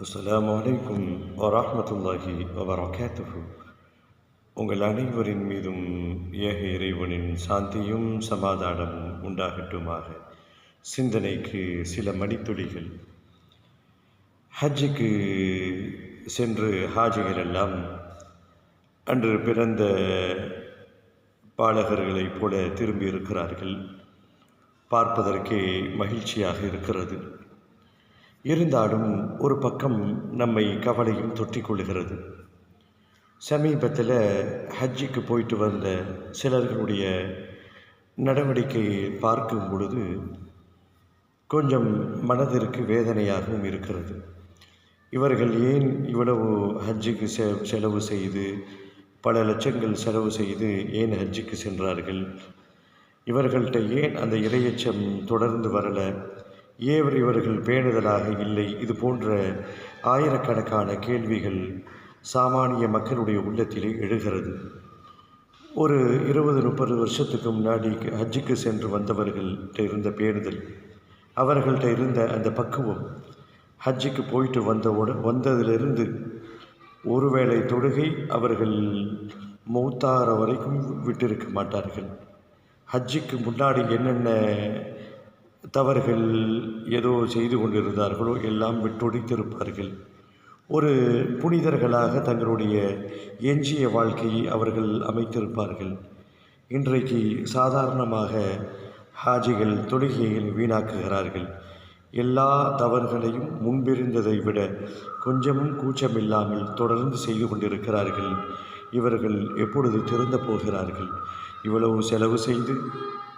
அஸ்ஸலாமு வலைக்கும் வரமத்துல்லாஹி வபரகாத்துஹு. உங்கள் அனைவரின் மீதும் ஏக இறைவனின் சாந்தியும் சமாதானமும் உண்டாகட்டுமாக. சிந்தனைக்கு சில மணித்துளிகள். ஹஜ்ஜுக்கு சென்று ஹாஜிகள் எல்லாம் அன்று பிறந்த பாலகர்களைப் போல திரும்பி இருக்கிறார்கள். பார்ப்பதற்கே மகிழ்ச்சியாக இருக்கிறது. இருந்தாலும் ஒரு பக்கம் நம்மை கவலையும் தொட்டிக்கொள்கிறது சமீபத்தில் ஹஜ்ஜிக்கு போயிட்டு வந்த சிலர்களுடைய நடவடிக்கையை பார்க்கும் பொழுது கொஞ்சம் மனதிற்கு வேதனையாகவும் இருக்கிறது. இவர்கள் ஏன் இவ்வளவு ஹஜ்ஜுக்கு செ செலவு செய்து பல லட்சங்கள் செலவு செய்து ஏன் ஹஜ்ஜுக்கு சென்றார்கள்? இவர்கள்ட்ட ஏன் அந்த இரையச்சம் தொடர்ந்து வரலை? ஏவர் இவர்கள் பேணுதலாக இல்லை. இது போன்ற ஆயிரக்கணக்கான கேள்விகள் சாமானிய மக்களுடைய உள்ளத்திலே எழுகிறது. ஒரு இருபது முப்பது வருஷத்துக்கு முன்னாடி ஹஜ்ஜுக்கு சென்று வந்தவர்கள்ட்ட இருந்த பேணுதல் அவர்கள்ட்ட இருந்த அந்த பக்குவம் ஹஜ்ஜுக்கு போயிட்டு வந்தவுடன் வந்ததிலிருந்து ஒருவேளை தொழுகை அவர்கள் மௌத்தார வரைக்கும் விட்டிருக்க மாட்டார்கள். ஹஜ்ஜுக்கு முன்னாடி என்னென்ன தவறுகள் ஏதோ செய்து கொண்டிருந்தார்களோ எல்லாம் விட்டொடித்திருப்பார்கள். ஒரு புனிதர்களாக தங்களுடைய எஞ்சிய வாழ்க்கையை அவர்கள் அமைத்திருப்பார்கள். இன்றைக்கு சாதாரணமாக ஹாஜிகள் தொழுகையில் வீணாக்குகிறார்கள். எல்லா தவறுகளையும் முன்பிருந்ததை விட கொஞ்சமும் கூச்சமில்லாமல் தொடர்ந்து செய்து கொண்டிருக்கிறார்கள். இவர்கள் எப்பொழுது திறந்து போகிறார்கள்? இவ்வளவு செலவு செய்து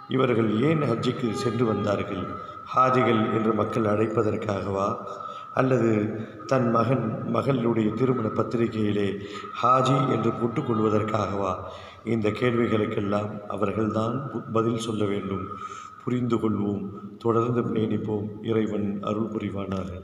இவர்கள் ஏன் ஹஜ்ஜுக்கு சென்று வந்தார்கள்? ஹாஜிகள் என்று மக்கள் அழைப்பதற்காகவா? அல்லது தன் மகன் மகளுடைய திருமண பத்திரிகையிலே ஹாஜி என்று போட்டுக்கொள்வதற்காகவா இந்த கேள்விகளுக்கெல்லாம் அவர்கள்தான் பதில் சொல்ல வேண்டும். புரிந்து கொள்வோம். தொடர்ந்து பயணிப்போம். இறைவன் அருள் புரிவானாக.